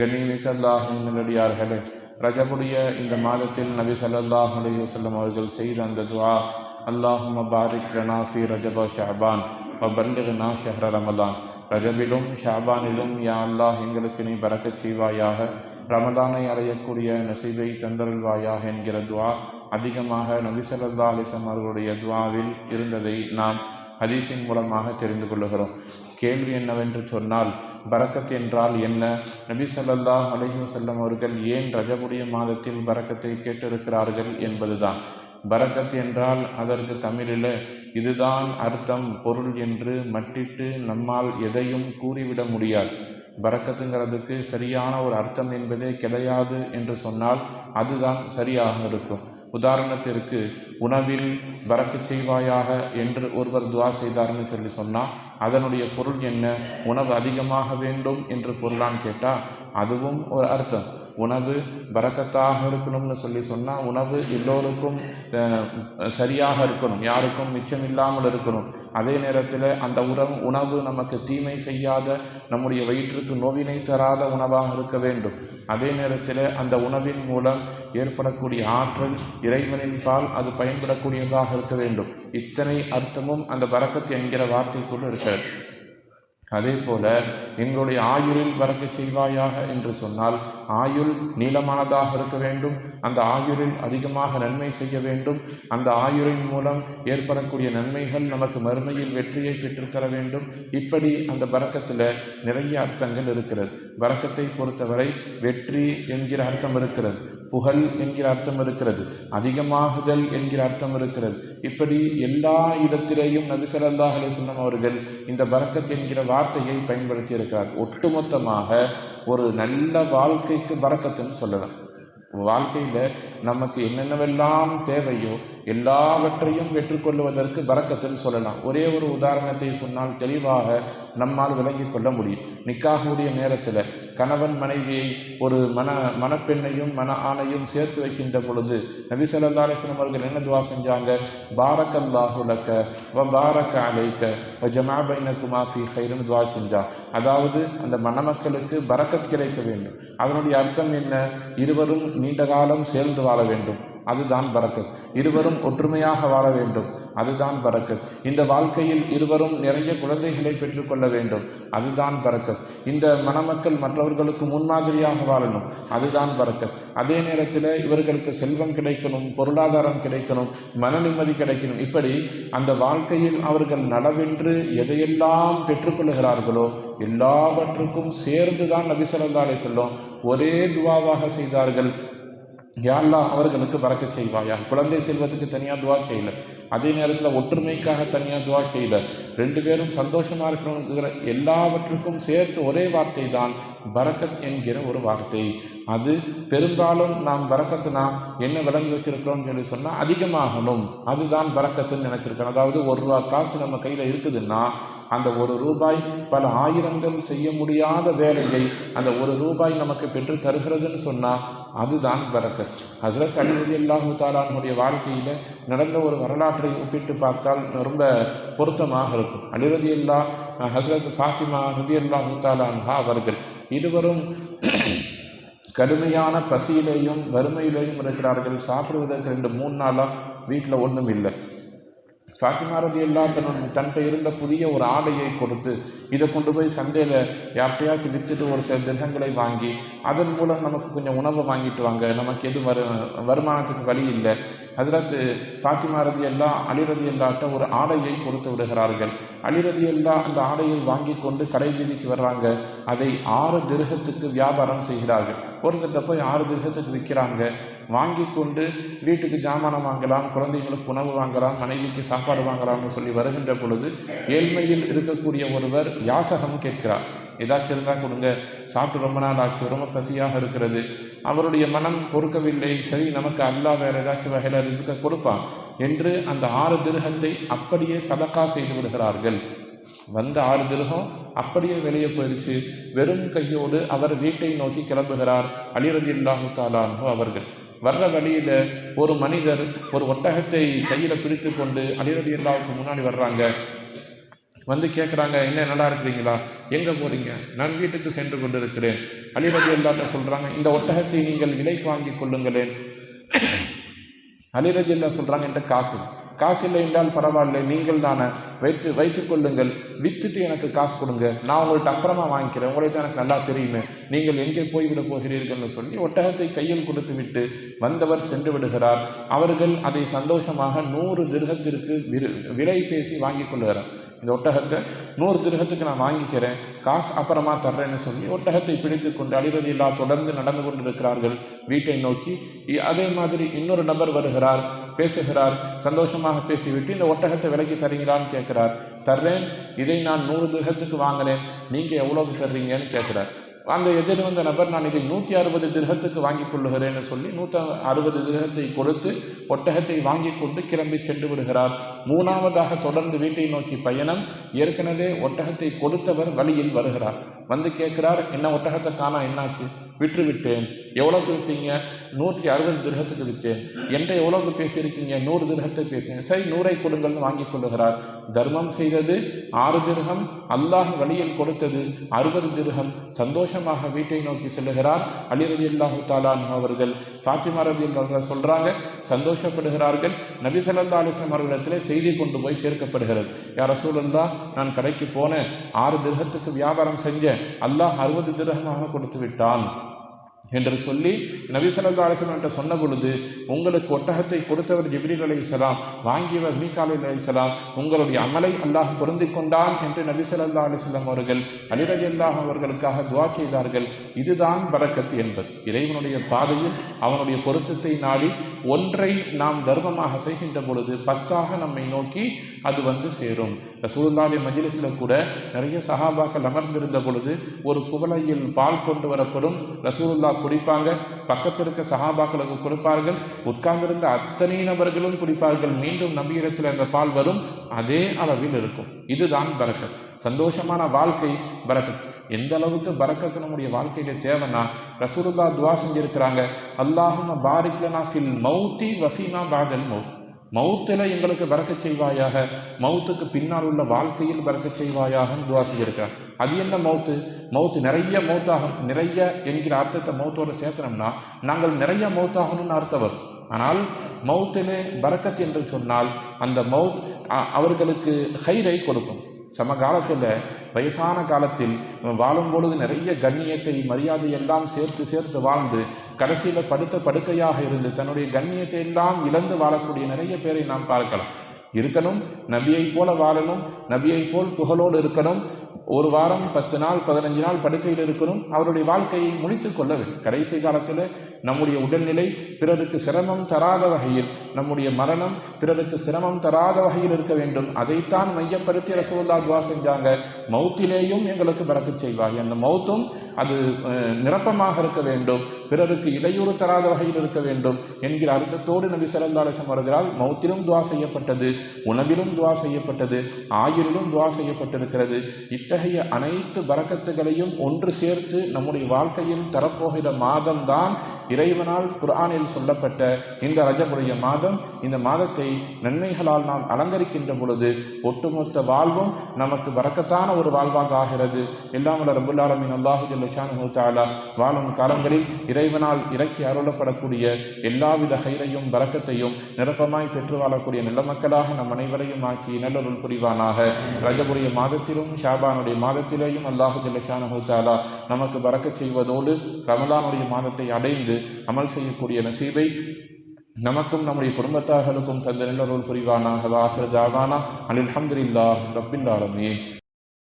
கண்ணியமிக்கல்லாஹ் நல்லடியார்களே ரஜபுடைய இந்த மாதத்தில் நபி சல்லாஹ் அலி வசல்லம் அவர்கள் செய்த அந்த துவா அல்லாஹும்ம பாரிக் ரனாஃபி ரஜபா ஷஹபான் ஷஅபான் வ பல்லிக்னா ஷஹ்ர ரமலான். ரஜபிலும் ஷாபானிலும் யா அல்லாஹ் எங்களுக்கு நீ பறக்கச் செய்வாயாக. ரமதானை அடையக்கூடிய நசீபை தந்தருள்வாயாக என்கிற துவா அதிகமாக நபி சல்லா அலிசம் அவர்களுடைய துவாவில் இருந்ததை நாம் ஹதீஸின் மூலமாக தெரிந்து கொள்ளுகிறோம். கேள்வி என்னவென்று சொன்னால் பரக்கத் என்றால் என்ன? நபி ஸல்லல்லாஹு அலைஹி அவர்கள் ஏன் ரஜபுடைய மாதத்தில் பரக்கத்தை கேட்டிருக்கிறார்கள் என்பதுதான். பரக்கத் என்றால் அதற்கு தமிழில் இதுதான் அர்த்தம் பொருள் என்று மட்டிட்டு நம்மால் எதையும் கூறிவிட முடியாது. பரக்கத்துங்கிறதுக்கு சரியான ஒரு அர்த்தம் என்பதே கிடையாது என்று சொன்னால் அதுதான் சரியாக இருக்கும். உதாரணத்திற்கு உணவில் பறக்க செய்வாயாக என்று ஒருவர் துவா செய்தார்னு சொல்லி சொன்னால் அதனுடைய பொருள் என்ன? உணவு அதிகமாக வேண்டும் என்று பொருளான்னு கேட்டால் அதுவும் ஒரு அர்த்தம். உணவு பறக்கத்தாக இருக்கணும்னு சொல்லி சொன்னால் உணவு எல்லோருக்கும் சரியாக இருக்கணும். யாருக்கும் மிச்சம் இல்லாமல் இருக்கணும். அதே நேரத்தில் அந்த உணவு உணவு நமக்கு தீமை செய்யாத நம்முடைய வயிற்றுக்கு நோவினை தராத உணவாக இருக்க வேண்டும். அதே நேரத்தில் அந்த உணவின் மூலம் ஏற்படக்கூடிய ஆற்றல் இறைவனின் பால் அது பயன்படக்கூடியதாக இருக்க வேண்டும். இத்தனை அர்த்தமும் அந்த பரக்கத் என்கிற வார்த்தைக்குள் இருக்கிறது. அதே போல எங்களுடைய ஆயுளில் வரக்க செய்வாயாக என்று சொன்னால் ஆயுள் நீளமானதாக இருக்க வேண்டும் அந்த ஆயுளில் அதிகமாக நன்மை செய்ய வேண்டும் அந்த ஆயுளின் மூலம் ஏற்படக்கூடிய நன்மைகள் நமக்கு மறுமையில் வெற்றியை பெற்றுத்தர வேண்டும். இப்படி அந்த பறக்கத்தில் நிறைய அர்த்தங்கள் இருக்கிறது. பறக்கத்தை பொறுத்தவரை வெற்றி என்கிற அர்த்தம் இருக்கிறது. புகழ் என்கிற அர்த்தம் இருக்கிறது. அதிகமாகுதல் என்கிற அர்த்தம் இருக்கிறது. இப்படி எல்லா இடத்திலேயும் நபி ஸல்லல்லாஹு அவர்கள் இந்த பரக்கத் என்கிற வார்த்தையை பயன்படுத்தி இருக்கிறார் ஒட்டுமொத்தமாக ஒரு நல்ல வாழ்க்கைக்கு பரக்கத்துன்னு சொல்லலாம். வாழ்க்கையில் நமக்கு என்னென்னவெல்லாம் தேவையோ எல்லாவற்றையும் பெற்றுக்கொள்வதற்கு பறக்கத்துன்னு சொல்லலாம். ஒரே ஒரு உதாரணத்தை சொன்னால் தெளிவாக நம்மால் விளங்கி கொள்ள முடியும். நிக்காகக்கூடிய நேரத்தில் கணவன் மனைவியை ஒரு மன மணப்பெண்ணையும் மன ஆணையும் சேர்த்து வைக்கின்ற பொழுது நபி ஸல்லல்லாஹு அவர்கள் என்ன துவா செஞ்சாங்க? பாரக்கல்லாஹுலக்க வ பாரக்க அழைக்க வ ஜமா ஃபி ஹைரன் துவா செஞ்சா அதாவது அந்த மணமக்களுக்கு பரக்கத் கிடைக்க வேண்டும். அதனுடைய அர்த்தம் என்ன? இருவரும் நீண்ட காலம் சேர்ந்து வாழ வேண்டும். அதுதான் பரக்கத். இருவரும் ஒற்றுமையாக வாழ வேண்டும். அதுதான் பரக்கத் இந்த வாழ்க்கையில் இருவரும் நிறைய குழந்தைகளை பெற்றுக்கொள்ள வேண்டும். அதுதான் பரக்கத் இந்த மணமக்கள் மற்றவர்களுக்கு முன்மாதிரியாக வாழணும். அதுதான் பரக்கத் அதே நேரத்தில் இவர்களுக்கு செல்வம் கிடைக்கணும் பொருளாதாரம் கிடைக்கணும் மன நிம்மதி கிடைக்கணும். இப்படி அந்த வாழ்க்கையில் அவர்கள் நலவென்று எதையெல்லாம் பெற்றுக்கொள்கிறார்களோ எல்லாவற்றுக்கும் சேர்ந்து தான் நபி செல்லும் ஒரே துவாவாக செய்தார்கள். யாழ்லா அவர்களுக்கு பறக்க செய்வாயா? குழந்தை செல்வத்துக்கு தனியாக துவா செய்யல. அதே நேரத்தில் ஒற்றுமைக்காக தனியாக துவா செய்யல. ரெண்டு பேரும் சந்தோஷமாக இருக்கணுங்கிற எல்லாவற்றுக்கும் சேர்த்து ஒரே வார்த்தை தான் பரக்கத் என்கிற ஒரு வார்த்தை. அது பெரும்பாலும் நாம் பரக்கத்துனா என்ன விளங்கி வச்சிருக்கிறோம்னு சொல்லி சொன்னால் அதிகமாகணும். அதுதான் பரக்கத்துன்னு நினைச்சிருக்கேன் அதாவது ஒரு ரூபா காசு நம்ம கையில் இருக்குதுன்னா அந்த ஒரு ரூபாய் பல ஆயிரங்கள் செய்ய முடியாத வேலையை அந்த ஒரு ரூபாய் நமக்கு பெற்று தருகிறதுன்னு சொன்னால் அதுதான் பரக்கத் ஹசரத் அலிவதி அல்லாஹு தாலானுடைய வாழ்க்கையில் நடந்த ஒரு வரலாற்றை ஒப்பிட்டு பார்த்தால் ரொம்ப பொருத்தமாக இருக்கும். அலிவதி அல்லா ஹசரத் ஃபாத்திமா ரதி அல்லாஹு தாலான்ஹா அவர்கள் இருவரும் கடுமையான பசியிலேயும் வறுமையிலேயும் இருக்கிறார்கள். சாப்பிடுவதற்கு ரெண்டு மூணு நாளாக வீட்டில் ஒன்றும் இல்லை. ஃபாத்திமா ரதி அல்லா தன்னுடைய தன்கிட்ட இருந்த புதிய ஒரு ஆடையை கொடுத்து இதை கொண்டு போய் சந்தையில் யார்கிட்டயாச்சும் விற்றுட்டு ஒரு சில திரகங்களை வாங்கி அதன் மூலம் நமக்கு கொஞ்சம் உணவை வாங்கிட்டு வாங்க. நமக்கு எது வரு வருமானத்துக்கு வழி இல்லை. ஹஜரத் ஃபாத்திமா ரதி அல்லா அலிரதி எல்லாட்ட ஒரு ஆடையை கொடுத்து விடுகிறார்கள். அலிரதி எல்லா அந்த ஆடையை வாங்கி கொண்டு கடை வீதிக்கு வர்றாங்க. அதை ஆறு திருகத்துக்கு வியாபாரம் செய்கிறார்கள். ஒருத்தர்கிட்ட போய் ஆறு திருகத்துக்கு விற்கிறாங்க. வாங்கி கொண்டு வீட்டுக்கு ஜாமானம் வாங்கலாம் குழந்தைங்களுக்கு உணவு வாங்கலாம் மனைவிக்கு சாப்பாடு வாங்கலாம்னு சொல்லி வருகின்ற பொழுது ஏழ்மையில் இருக்கக்கூடிய ஒருவர் யாசகம் கேட்கிறார். ஏதாச்சும் இருந்தால் கொடுங்க. சாப்பிட்டு ரொம்ப நாள் ஆச்சு ரொம்ப பசியாக இருக்கிறது. அவருடைய மனம் பொறுக்கவில்லை. சரி நமக்கு அல்லா வேற ஏதாச்சும் வகையில் ரிஸ்க கொடுப்பான் என்று அந்த ஆறு திருகத்தை அப்படியே சதக்கா செய்து விடுகிறார்கள். வந்த ஆறு திருகம் அப்படியே வெளியே போயிடுச்சு வெறும் கையோடு அவர் வீட்டை நோக்கி கிளம்புகிறார். அலிரதி இல்லாஹு தாலான்ஹோ அவர்கள். வர்ற வழியில் ஒரு மனிதர் ஒரு ஒட்டகத்தை கையில் பிடித்து கொண்டு அலிரதி அல்லாவுக்கு முன்னாடி வர்றாங்க. வந்து கேட்குறாங்க என்ன நல்லா இருக்கிறீங்களா? எங்கே போகிறீங்க நான் வீட்டுக்கு சென்று கொண்டிருக்கிறேன். அலிரதி அல்லாட்ட சொல்கிறாங்க இந்த ஒட்டகத்தை நீங்கள் விலைக்கு வாங்கி கொள்ளுங்களேன். அலிரதி அல்லா சொல்கிறாங்க என்கிட்ட காசு. காசு இல்லை என்றால் பரவாயில்லை நீங்கள் தானே. வைத்து வைத்துக் கொள்ளுங்கள். விற்றுட்டு எனக்கு காசு கொடுங்க. நான் உங்கள்கிட்ட அப்புறமா வாங்கிக்கிறேன். உங்களை தான் எனக்கு நல்லா தெரியுமே. நீங்கள் எங்கே போய்விட போகிறீர்கள்னு சொல்லி ஒட்டகத்தை கையில் கொடுத்து விட்டு வந்தவர் சென்று விடுகிறார். அவர்கள் அதை சந்தோஷமாக நூறு திருகத்திற்கு விலை பேசி வாங்கிக் கொள்கிறார். இந்த ஒட்டகத்தை நூறு திருகத்துக்கு நான் வாங்கிக்கிறேன். காசு அப்புறமா தர்றேன்னு சொல்லி ஒட்டகத்தை பிடித்து கொண்டு அழிவது இல்லா தொடர்ந்து நடந்து கொண்டிருக்கிறார்கள். வீட்டை நோக்கி அதே மாதிரி இன்னொரு நபர் வருகிறார். பேசுகிறார் சந்தோஷமாக பேசிவிட்டு இந்த ஒட்டகத்தை விலைக்கு தரீங்களான்னு கேட்கிறார். தர்றேன் இதை நான் நூறு திருகத்துக்கு வாங்கினேன். நீங்கள் எவ்வளவு தர்றீங்கன்னு கேட்கிறார். அந்த எதிர் வந்த நபர் நான் இதை நூற்றி அறுபது திருகத்துக்கு வாங்கி கொள்ளுகிறேன்னு சொல்லி நூற்றி அறுபது திருகத்தை கொடுத்து ஒட்டகத்தை வாங்கி கொண்டு கிளம்பி சென்று விடுகிறார். மூணாவதாக தொடர்ந்து வீட்டை நோக்கி பயணம் ஏற்கனவே ஒட்டகத்தை கொடுத்தவர் வழியில் வருகிறார். வந்து கேட்கிறார் என்ன ஒட்டகத்தை காணா என்னாச்சு? விட்டுவிட்டேன். எவ்வளோக்கு விற்றீங்க நூற்றி அறுபது திருகத்துக்கு விற்றேன் என்கிட்ட எவ்வளோக்கு பேசியிருக்கீங்க? நூறு திருகத்தை பேசுங்க சரி நூறை கொடுங்கள்னு வாங்கி கொள்ளுகிறார். தர்மம் செய்தது ஆறு திருகம் அல்லாஹ் வழியில் கொடுத்தது அறுபது திருகம். சந்தோஷமாக வீட்டை நோக்கி செல்லுகிறார். அலி ரதி அல்லாஹு தாலான் அவர்கள் ஃபாத்திமா ரதி அவர்கள் சொல்கிறாங்க சந்தோஷப்படுகிறார்கள். நபி ஸல்லல்லாஹு அலைஹி வஸல்லம் அவர்களிடத்திலே செய்தி கொண்டு போய் சேர்க்கப்படுகிறது. யார் ரசூலுல்லா நான் கடைக்கு போனேன். ஆறு திருகத்துக்கு வியாபாரம் செஞ்சேன். அல்லாஹ் அறுபது திருகமாக கொடுத்து விட்டான். என்று சொல்லி நபி ஸல்லல்லாஹு சொன்ன பொழுது உங்களுக்கு ஒட்டகத்தை கொடுத்தவர் ஜிப்ரீல் அலைஹிஸ்ஸலாம் வாங்கியவர் மீகால் அலைஹிஸ்ஸலாம் உங்களுடைய அமலை அல்லாஹ் பொருந்தி கொண்டான் என்று நபிசல்லா அலிஸ்லாம் அவர்கள் அலி அவர்களுக்காக துவா செய்தார்கள். இதுதான் பரக்கத் என்பது. இறைவனுடைய பாதையில் அவனுடைய பொருத்தத்தை நாடி ஒன்றை நாம் தர்மமாக செய்கின்ற பொழுது பத்தாக நம்மை நோக்கி அது வந்து சேரும். ரசூலுல்லாஹி மஜிலிஸில் கூட நிறைய சஹாபாக்கள் அமர்ந்திருந்த பொழுது ஒரு குவளையில் பால் கொண்டு வரப்படும் ரசூலுல்லா குடிப்பாங்க. பக்கத்தில் இருக்க சஹாபாக்களுக்கு கொடுப்பார்கள். உட்கார்ந்திருந்த அத்தனை நபர்களும் குடிப்பார்கள். மீண்டும் நம்பியிடத்தில் அந்த பால் வரும். அதே அளவில் இருக்கும். இதுதான் பரக்கத். சந்தோஷமான வாழ்க்கை பரக்கத். எந்த அளவுக்கு பரக்கத்து நம்முடைய வாழ்க்கையில தேவைன்னா ரசூலுல்லா துவா செஞ்சிருக்கிறாங்க. அல்லாஹும் பாரிக்லனா ஃபில் மௌத்தி வஃபீனா பாதல் மௌத். மவுத்தில் எங்களுக்கு பறக்க செய்வாயாக மௌத்துக்கு பின்னால் உள்ள வாழ்க்கையில் பறக்க செய்வாயாகன்னு துவா அது என்ன மௌத்து? மௌத்து நிறைய மௌத்தாகும் நிறைய என்கிற அர்த்தத்தை மௌத்தோட சேர்த்தனம்னா நாங்கள் நிறைய மௌத்தாகணும்னு அர்த்தம் வரும். ஆனால் மௌத்திலே பறக்கத் என்று சொன்னால் அந்த மௌத் அவர்களுக்கு ஹைரை கொடுக்கும். சமகாலத்தில் வயசான காலத்தில் வாழும் பொழுது நிறைய கண்ணியத்தை மரியாதை எல்லாம் சேர்த்து சேர்த்து வாழ்ந்து கடைசியில் படுத்த படுக்கையாக இருந்து தன்னுடைய கண்ணியத்தை எல்லாம் இழந்து வாழக்கூடிய நிறைய பேரை நாம் பார்க்கலாம். இருக்கணும் நபியை போல வாழணும் நபியை போல் புகழோடு இருக்கணும். ஒரு வாரம் பத்து நாள் பதினஞ்சு நாள் படுக்கையில் இருக்கணும். அவருடைய வாழ்க்கையை முடித்து கொள்ள வேண்டும். கடைசி காலத்தில் நம்முடைய உடல்நிலை பிறருக்கு சிரமம் தராத வகையில் நம்முடைய மரணம் பிறருக்கு சிரமம் தராத வகையில் இருக்க வேண்டும். அதைத்தான் மையப்படுத்தி ரசூல்லா துவா செஞ்சாங்க. மௌத்திலேயும் எங்களுக்கு பறக்கச் செய்வாய். அந்த மௌத்தும் அது நிரப்பமாக இருக்க வேண்டும். பிறருக்கு இடையூறு தராத வகையில் இருக்க வேண்டும் என்கிற அர்த்தத்தோடு நபி ஸல்லல்லாஹு வருகிறால் மௌத்திலும் துவா செய்யப்பட்டது உணவிலும் துவா செய்யப்பட்டது ஆயுளிலும் துவா செய்யப்பட்டிருக்கிறது. இத்தகைய அனைத்து பரக்கத்துகளையும் ஒன்று சேர்த்து நம்முடைய வாழ்க்கையில் தரப்போகிற மாதம்தான் இறைவனால் குர்ஆனில் சொல்லப்பட்ட இந்த ரஜமுடைய மாதம் இந்த மாதத்தை நன்மைகளால் நாம் அலங்கரிக்கின்ற பொழுது ஒட்டுமொத்த வாழ்வும் நமக்கு வரக்கத்தான ஒரு வாழ்வாக ஆகிறது. எல்லாம் வல்ல ரபுல் அல்லாஹு ஜல்ல வாழும் காலங்களில் இறைவனால் இறக்கி அருளப்படக்கூடிய எல்லாவித ஹைரையும் வரக்கத்தையும் நிரப்பமாய் பெற்று வாழக்கூடிய நல்ல மக்களாக நம் அனைவரையும் ஆக்கி நல்லொருள் புரிவானாக. ரஜபுரிய மாதத்திலும் ஷாபானுடைய மாதத்திலேயும் அல்லாஹு ஜல்ல நமக்கு பறக்கச் செய்வதோடு ரமலானுடைய மாதத்தை அடைந்து அமல் செய்யக்கூடிய நசீபை நமக்கும் நம்முடைய குடும்பத்தார்களுக்கும் தந்த நல்லொருள் புரிவானாக வாஹர் ஜாவானா அனில் அல்ஹம்துலில்லாஹ் ரப்பில்